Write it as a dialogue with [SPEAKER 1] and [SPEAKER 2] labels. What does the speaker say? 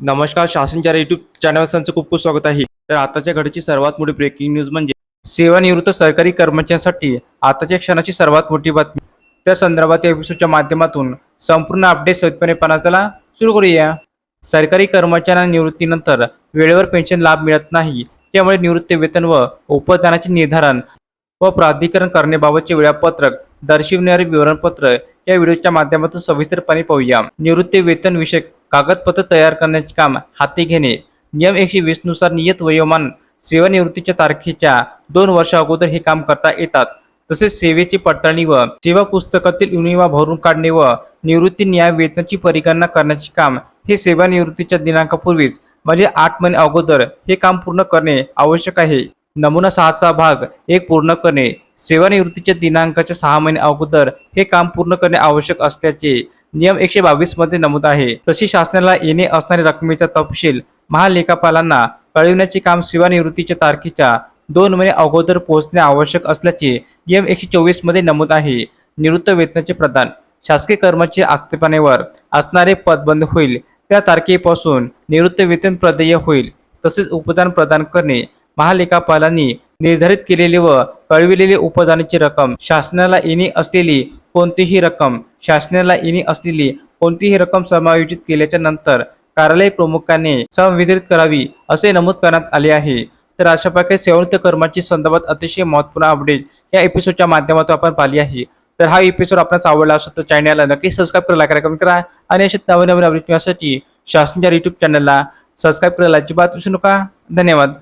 [SPEAKER 1] नमस्कार शासनच्या YouTube channel संचं खूप खूप स्वागत आहे. तर आताच्या घडीची सर्वात मोठी ब्रेकिंग न्यूज म्हणजे सेवानिवृत्त सरकारी कर्मचाऱ्यांसाठी आताच्या क्षणाची सर्वात मोठी बातमी. त्या संदर्भात या एपिसोडच्या माध्यमातून संपूर्ण अपडेट सहितपणे पाहण्याला सुरू करूया. सरकारी कर्मचाऱ्यांना निवृत्तीनंतर वेळेवर पेन्शन लाभ मिळत नाही त्यामुळे निवृत्ती वेतन व उपदानाचे निर्धारण व प्राधिकरण करण्याबाबतचे वेळापत्रक दर्शविणारे विवरणपत्र या व्हिडिओच्या माध्यमातून सविस्तरपणे पाहूया. निवृत्ती वेतन विषयक कागदपत्र तयार करण्याचे काम हाती घेणे. नियम एकशे वीसनुसार नियत वयोमान सेवानिवृत्तीच्या तारखेच्या दोन वर्षा अगोदर हे काम करता येतात. तसेच सेवेची पडताळणी व सेवा पुस्तकातील युनिवा भरून काढणे व निवृत्ती न्याय वेतनाची परिगणना करण्याचे काम हे सेवानिवृत्तीच्या दिनांकापूर्वीच म्हणजे आठ महिने अगोदर हे काम पूर्ण करणे आवश्यक आहे. नमुना सहाचा भाग एक पूर्ण करणे. सेवानिवृत्तीच्या दिनांकाच्या सहा महिने अगोदर हे काम पूर्ण करणे आवश्यक असल्याचे नियम एकशे बावीसमध्ये नमूद आहे. तशी शासनाला येणे असणाऱ्या रकमेचा तपशील महालेखापालांना कळविण्याचे काम सेवानिवृत्तीच्या तारखेच्या दोन महिने अगोदर पोहोचणे आवश्यक असल्याचे नियम एकशे चोवीसमध्ये नमूद आहे. निवृत्त वेतनाचे प्रदान शासकीय कर्मचारी आस्थापनेवर असणारे पद बंद होईल. त्या तारखेपासून निवृत्त वेतन प्रदेय होईल. तसेच उपदान प्रदान करणे महालेखापालांनी निर्धारित केलेले व कळविलेले उपदानाची रक्कम शासनाला येणे असलेली कोणतीही रक्कम शासनाला येणे असलेली कोणतीही रक्कम समायोजित केल्याच्यानंतर कार्यालय प्रमुखाने संवितरित करावी असे नमूद करण्यात आले आहे. तर अशा प्रकारे सेवृत्त कर्माची संदर्भात अतिशय महत्त्वपूर्ण अपडेट या एपिसोडच्या माध्यमातून आपण पाहिली आहे. तर हा एपिसोड आपल्याला आवडला असेल तर चॅनलला नक्की सबस्क्राईब करायला कार्यक्रम करा करा आणि अशा नवीन नवीन अपडेट मिळण्यासाठी शासनाच्या युट्यूब चॅनलला सबस्क्राईब करायला अजिबात विसरू नका. धन्यवाद.